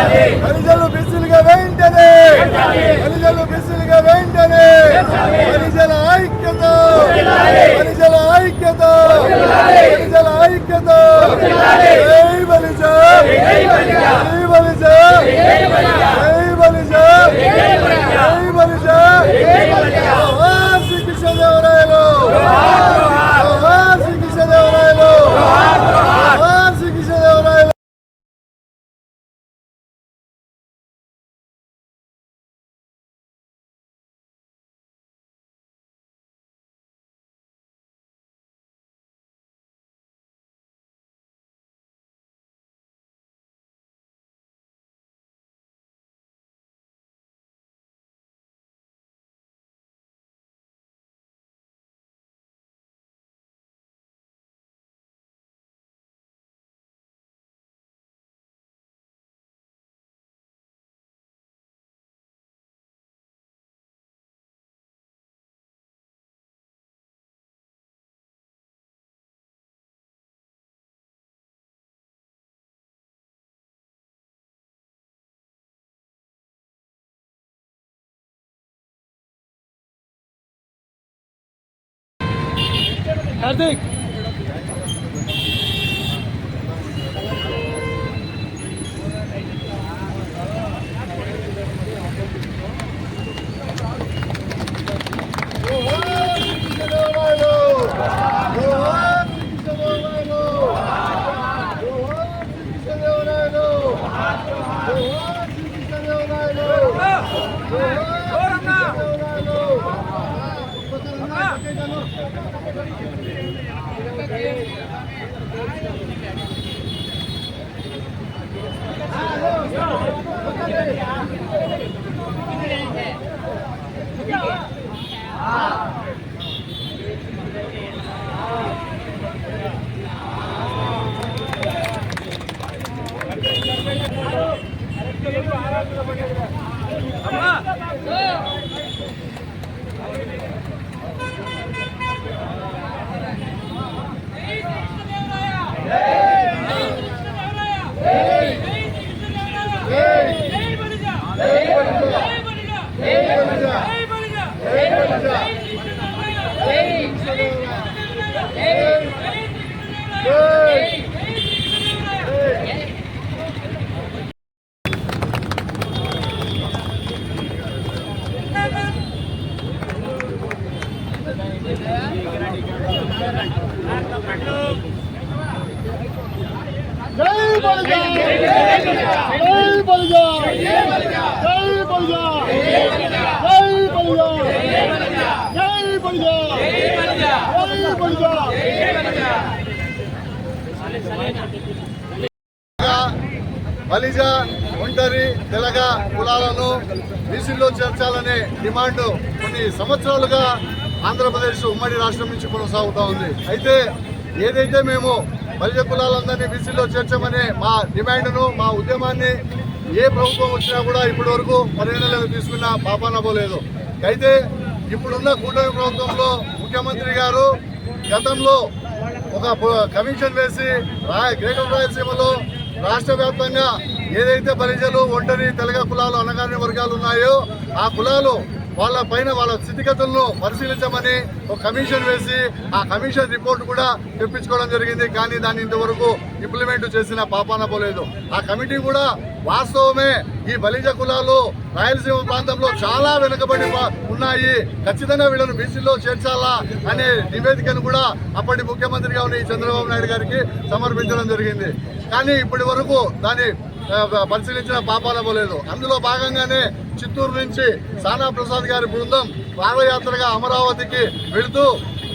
హరిజలు బీసీలుగా వెంటనే. హరిజలు బీసీలుగా వెంటనే. హరిజల ఐక్యత. హరిజల ఐక్యత. హరిజల ఐక్యత. జై బలిజ. జై బలిజ. Erdek. Gracias. బలిజ ఒంటరి తెలగ కులాలను బీసీలో చేర్చాలనే డిమాండ్ కొన్ని సంవత్సరాలుగా ఆంధ్రప్రదేశ్ ఉమ్మడి రాష్ట్రం నుంచి కొనసాగుతూ ఉంది. అయితే ఏదైతే మేము బలిజ కులాలందరినీ బీసీలో చేర్చమనే మా డిమాండ్ను మా ఉద్యమాన్ని ఏ ప్రభుత్వం వచ్చినా కూడా ఇప్పటి వరకు పరిగణలోకి తీసుకున్న పాపానబోలేదు అయితే ఇప్పుడున్న కూటమి ప్రభుత్వంలో ముఖ్యమంత్రి గారు గతంలో ఒక కమిషన్ వేసి రా- గ్రేటర్ రాయలసీమలో రాష్ట్ర వ్యాప్తంగా ఏదైతే ప్రజలు ఒంటరి తెలగ కులాలు అనగానే వర్గాలు ఉన్నాయో ఆ కులాలు వాళ్ళ పైన వాళ్ళ స్థితిగతులను పరిశీలించమని ఒక కమిషన్ వేసి ఆ కమిషన్ రిపోర్ట్ కూడా తెప్పించుకోవడం జరిగింది. కానీ దాన్ని ఇంతవరకు ఇంప్లిమెంట్ చేసిన పాపాన పోలేదు ఆ కమిటీ కూడా వాస్తవమే ఈ బలిజ కులాలు రాయలసీమ ప్రాంతంలో చాలా వెనుకబడి ఉన్నాయి. ఖచ్చితంగా వీళ్ళను బీసీలో చేర్చాలా అనే నివేదికను కూడా అప్పటి ముఖ్యమంత్రిగా ఉన్న ఈ చంద్రబాబు నాయుడు గారికి సమర్పించడం జరిగింది. కానీ ఇప్పటి వరకు దాన్ని పరిశీలించిన పాపాల పోలేదు అందులో భాగంగానే చిత్తూరు నుంచి సానా ప్రసాద్ గారి బృందం పాదయాత్రగా అమరావతికి వెళుతూ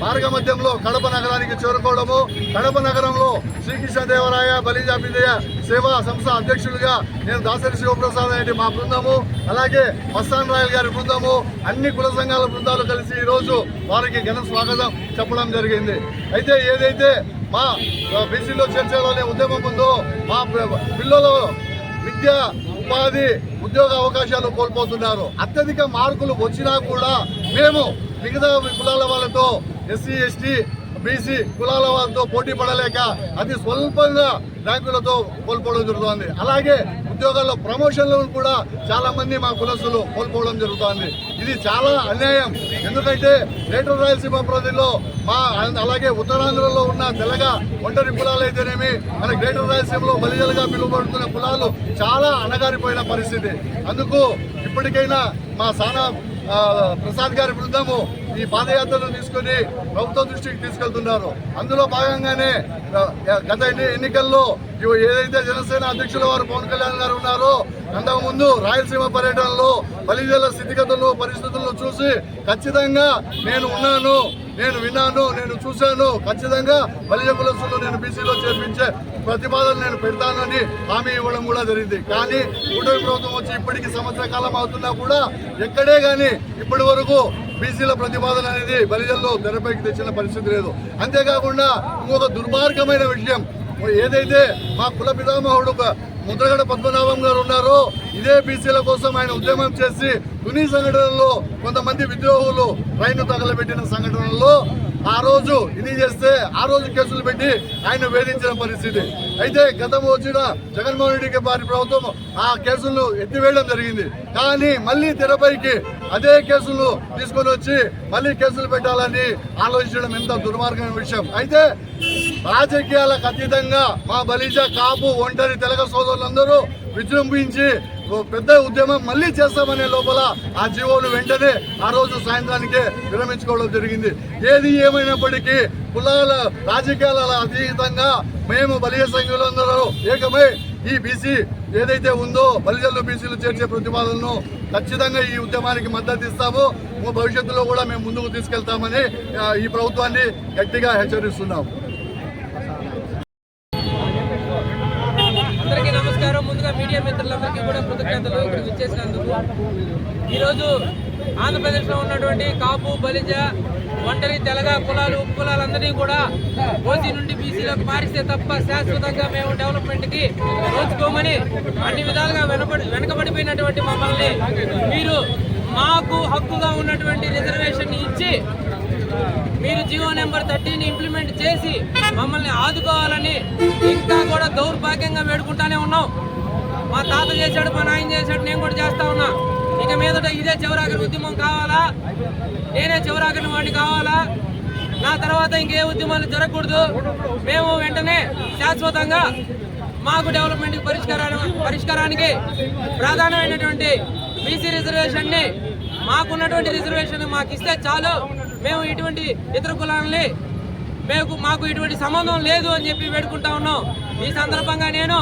మార్గ మధ్యంలో కడప నగరానికి చేరుకోవడము కడప నగరంలో శ్రీకృష్ణదేవరాయ బలిజాభిదయ సేవా సంస్థ అధ్యక్షులుగా నేను దాసరి శివప్రసాద్ రెడ్డి మా బృందము అలాగే మస్తాన్ రాయల్ గారి బృందము అన్ని కుల సంఘాల బృందాలు కలిసి ఈరోజు వారికి ఘన స్వాగతం చెప్పడం జరిగింది. అయితే ఏదైతే మా బీసీలో చేర్చాలనే ఉద్యమం ఉందో మా పిల్లలు విద్య ఉపాధి ఉద్యోగ అవకాశాలు కోల్పోతున్నారు. అత్యధిక మార్కులు వచ్చినా కూడా మేము మిగతా కులాల వాళ్ళతో ఎస్సీ ఎస్టీ బీసీ కులాల వారితో పోటీ పడలేక అతి స్వల్పంగా ర్యాంకులతో కోల్పోవడం జరుగుతోంది. అలాగే ఉద్యోగాల్లో ప్రమోషన్లను కూడా చాలా మంది మా కులస్తులు కోల్పోవడం జరుగుతోంది. ఇది చాలా అన్యాయం. ఎందుకంటే గ్రేటర్ రాయలసీమ ప్రజల్లో మా అలాగే ఉత్తరాంధ్రలో ఉన్న తెలగ ఒంటరి కులాలు అయితేనేమి మన గ్రేటర్ రాయలసీమలో బలిజలుగా పిలువబడుతున్న కులాలు చాలా అణగారిపోయిన పరిస్థితి. అందుకు ఇప్పటికైనా మా సానా ప్రసాద్ గారి బృందము ఈ పాదయాత్రను తీసుకొని ప్రభుత్వం దృష్టికి తీసుకెళ్తున్నారు. అందులో భాగంగానే గత ఎన్నికల్లో ఏదైతే జనసేన అధ్యక్షుల వారు పవన్ కళ్యాణ్ గారు ఉన్నారో అంతకుముందు రాయలసీమ పర్యటనలో బలిజల స్థితిగతులు పరిస్థితులను చూసి ఖచ్చితంగా నేను ఉన్నాను నేను విన్నాను నేను చూశాను. ఖచ్చితంగా బలిజ కులస్తులు నేను బీసీలో చేర్పించే ప్రతిపాదన నేను పెడతానని హామీ ఇవ్వడం కూడా జరిగింది. కానీ కూటమి ప్రభుత్వం వచ్చి ఇప్పటికీ సంవత్సర కాలం అవుతున్నా కూడా ఎక్కడే కానీ ఇప్పటి వరకు బీసీల ప్రతిపాదన అనేది బలిజల్లో తెరపైకి తెచ్చిన పరిస్థితి లేదు. అంతేకాకుండా ఇంకొక దుర్మార్గమైన విషయం ఏదైతే మా కుల పితామహుడు ఒక ముద్రగడ పద్మనాభం గారు ఉన్నారో ఇదే బీసీల కోసం ఆయన ఉద్యమం చేసి తుని సంఘటనలో కొంతమంది విద్రోహులు రైలు తగలబెట్టిన సంఘటనలో ఆ రోజు ఇది చేస్తే ఆ రోజు కేసులు పెట్టి ఆయన వేధించిన పరిస్థితి. అయితే గతం వచ్చిన జగన్మోహన్ రెడ్డికి వారి ప్రభుత్వం ఆ కేసులను ఎత్తివేయడం జరిగింది. కానీ మళ్ళీ తెరపైకి అదే కేసులు తీసుకొని వచ్చి మళ్ళీ కేసులు పెట్టాలని ఆలోచించడం ఎంత దుర్మార్గమైన విషయం. అయితే రాజకీయాలకు అతీతంగా మా బలిజ కాపు ఒంటరి తెలగ సోదరులందరూ విజృంభించి ఓ పెద్ద ఉద్యమం మళ్ళీ చేస్తామనే లోపల ఆ జీవోను వెంటనే ఆ రోజు సాయంత్రానికే విరమించుకోవడం జరిగింది. ఏది ఏమైనప్పటికీ కులాల రాజకీయాల అతీతంగా మేము బలియ సంఘులందరూ ఏకమై ఈ బీసీ ఏదైతే ఉందో బలిజల్లో బీసీలు చేర్చే ప్రతిపాదనను ఖచ్చితంగా ఈ ఉద్యమానికి మద్దతు ఇస్తాము. భవిష్యత్తులో కూడా మేము ముందుకు తీసుకెళ్తామని ఈ ప్రభుత్వాన్ని గట్టిగా హెచ్చరిస్తున్నాము. ఆంధ్రప్రదేశ్లో ఉన్నటువంటి కాపు బలిజ ఒంటరి తెలగ కులాలు ఉప కులాలందరినీ కూడా ఓసీ నుండి బీసీలకు మారిస్తే తప్ప శాశ్వతంగా మేము డెవలప్మెంట్కి పోల్చుకోమని అన్ని విధాలుగా వెనబడి వెనకబడిపోయినటువంటి మమ్మల్ని మీరు మాకు హక్కుగా ఉన్నటువంటి రిజర్వేషన్ ఇచ్చి మీరు జియో నెంబర్ థర్టీని ఇంప్లిమెంట్ చేసి మమ్మల్ని ఆదుకోవాలని ఇంకా కూడా దౌర్భాగ్యంగా వేడుకుంటానే ఉన్నాం. మా తాత చేశాడు మా నాయన చేశాడు నేను కూడా చేస్తా ఉన్నా. ఇదే చివరాఖరి ఉద్యమం కావాలా? నేనే చివరాఖరి వాడిని కావాలా? నా తర్వాత ఇంకే ఉద్యమాలు జరగకూడదు. మేము వెంటనే శాశ్వతంగా మాకు డెవలప్మెంట్ పరిష్కారాన్ని పరిష్కారానికి ప్రధానమైనటువంటి బీసీ రిజర్వేషన్ని మాకున్నటువంటి రిజర్వేషన్ మాకు ఇస్తే చాలు. మేము ఇటువంటి ఇతర కులాలని మేము మాకు ఇటువంటి సంబంధం లేదు అని చెప్పి వేడుకుంటా ఉన్నాం. ఈ సందర్భంగా నేను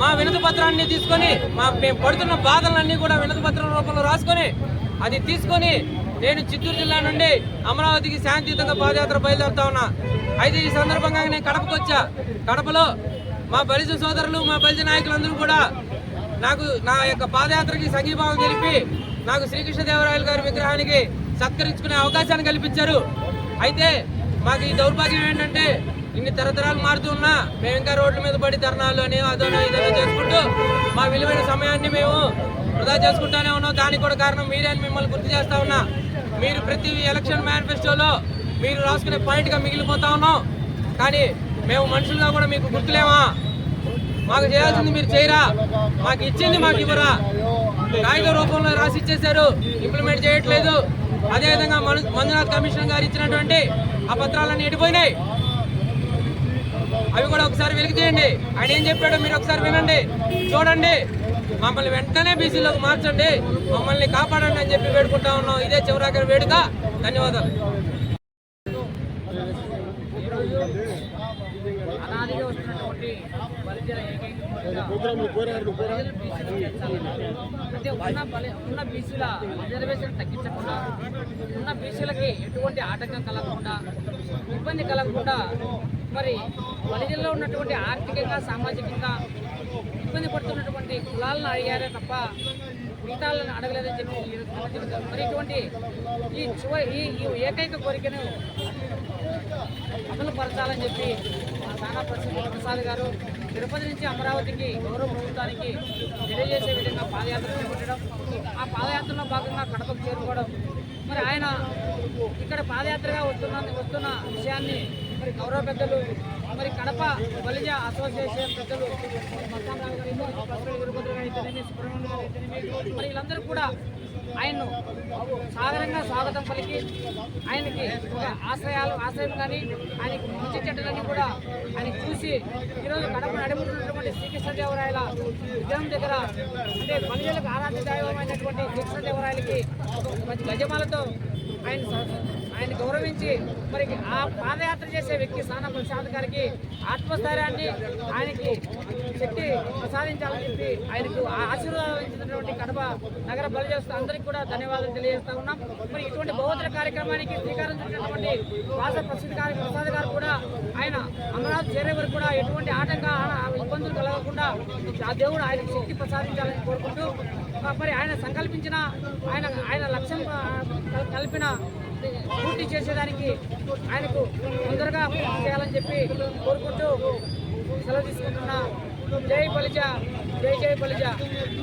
మా వినతి పత్రాన్ని తీసుకొని మా మేము పడుతున్న బాధలన్నీ కూడా వినతి పత్రం రూపంలో రాసుకొని అది తీసుకొని నేను చిత్తూరు జిల్లా నుండి అమరావతికి శాంతియుతంగా పాదయాత్ర బయలుదేరుతా ఉన్నా. అయితే ఈ సందర్భంగా నేను కడపకు వచ్చా. కడపలో మా బలిజ సోదరులు మా బలిజ నాయకులందరూ కూడా నాకు నా యొక్క పాదయాత్రకి సంఘీభావం తెలిపి నాకు శ్రీకృష్ణదేవరాయలు గారి విగ్రహానికి సత్కరించుకునే అవకాశాన్ని కల్పించారు. అయితే మాకు ఈ దౌర్భాగ్యం ఏంటంటే ఇన్ని తరతరాలు మారుతూ ఉన్నా మేము ఇంకా రోడ్ల మీద పడి ధర్నాలు అని అదనో ఇదనో చేసుకుంటూ మా విలువైన సమయాన్ని మేము వృధా చేసుకుంటానే ఉన్నాం. దానికి కూడా కారణం మీరే అని మిమ్మల్ని గుర్తు చేస్తా ఉన్నా. మీరు ప్రతి ఎలక్షన్ మేనిఫెస్టోలో మీరు రాసుకునే పాయింట్గా మిగిలిపోతా ఉన్నాం. కానీ మేము మనుషులుగా కూడా మీకు గుర్తులేమా? మాకు చేయాల్సింది మీరు చేయరా? మాకు ఇచ్చింది మాకు ఇవ్వరా? కాగిత రూపంలో రాసి ఇచ్చేశారు ఇంప్లిమెంట్ చేయట్లేదు. అదేవిధంగా మను మంజునాథ్ కమిషన్ గారు ఇచ్చినటువంటి ఆ పత్రాలన్నీ ఎడిపోయినాయి అవి కూడా ఒకసారి వెలికి తీయండి ఆయన ఏం చెప్పాడో మీరు ఒకసారి వినండి. చూడండి. మమ్మల్ని వెంటనే బీసీలోకి మార్చండి. మమ్మల్ని కాపాడండి అని చెప్పి వేడుకుంటా ఉన్నాం. ఇదే చివరాఖరి వేడుక. ధన్యవాదాలు అనాదిగా వస్తున్నటువంటి బలిజల ఏకైక కోరిక అంటే ఉన్న బలి ఉన్న బీసీల రిజర్వేషన్ తగ్గించకుండా ఉన్న బీసీలకి ఎటువంటి ఆటంకం కలగకుండా ఇబ్బంది కలగకుండా మరి బలిజల్లో ఉన్నటువంటి ఆర్థికంగా సామాజికంగా ఇబ్బంది పడుతున్నటువంటి కులాలను అడిగారే తప్ప మిగతాలను అడగలేదని చెప్పి మరి ఇటువంటి ఈ చివరి ఈ ఈ ఏకైక కోరికను అమలు పరచాలని చెప్పి నానా సానా ప్రసాద్ గారు తిరుపతి నుంచి అమరావతికి గౌరవ ప్రభుత్వానికి తెలియజేసే విధంగా పాదయాత్ర చేపట్టడం ఆ పాదయాత్రలో భాగంగా కడపకు చేరుకోవడం. మరి ఆయన ఇక్కడ పాదయాత్రగా వస్తున్న వస్తున్న విషయాన్ని మరి గౌరవ పెద్దలు మరి కడప బలిజ అసోసియేషన్ పెద్దలు మస్తానరావు గారు గారు అయితేనేమి సుబ్రహ్మణ్యం గారు అయితేనేమి మరి వీళ్ళందరూ కూడా ఆయన్ను సాగరంగా స్వాగతం పలికి ఆయనకి ఒక ఆశ్రయాలు ఆశ్రయం కానీ ఆయనకి మంచి చెడ్డలన్నీ కూడా ఆయన చూసి ఈరోజు కడప నడుముతున్నటువంటి శ్రీకృష్ణదేవరాయల విగ్రహం దగ్గర అంటే బలిజలకు ఆరాధ్య దైవమైనటువంటి శ్రీకృష్ణదేవరాయలకి మంచి గజమాలతో ఆయన ఆయన గౌరవించి మరి ఆ పాదయాత్ర చేసే వ్యక్తి సానా ప్రసాద్ గారికి ఆత్మస్థైర్యాన్ని ఆయనకి శక్తి ప్రసాదించాలని చెప్పి ఆయనకు ఆ ఆశీర్వాదించినటువంటి కడప నగర బలిచేస్తూ అందరికీ కూడా ధన్యవాదాలు తెలియజేస్తా ఉన్నాం. మరి ఇటువంటి బహుదర కార్యక్రమానికి శ్రీకారం చుట్టినటువంటి వాస ప్రసిద్ధ గారి ప్రసాద్ గారు కూడా ఆయన అమరావతి చేరే వరకు కూడా ఎటువంటి ఆటంక ఇబ్బందులు కలగకుండా ఆ దేవుడు ఆయనకు శక్తి ప్రసాదించాలని కోరుకుంటూ మరి ఆయన సంకల్పించిన ఆయన ఆయన లక్ష్యం కలిపిన కల్పిన పూర్తి చేసేదానికి ఆయనకు తొందరగా పూర్తి చేయాలని చెప్పి కోరుకుంటూ సెలవు తీసుకుంటున్నా. జై బలిజ జై జై బలిజ.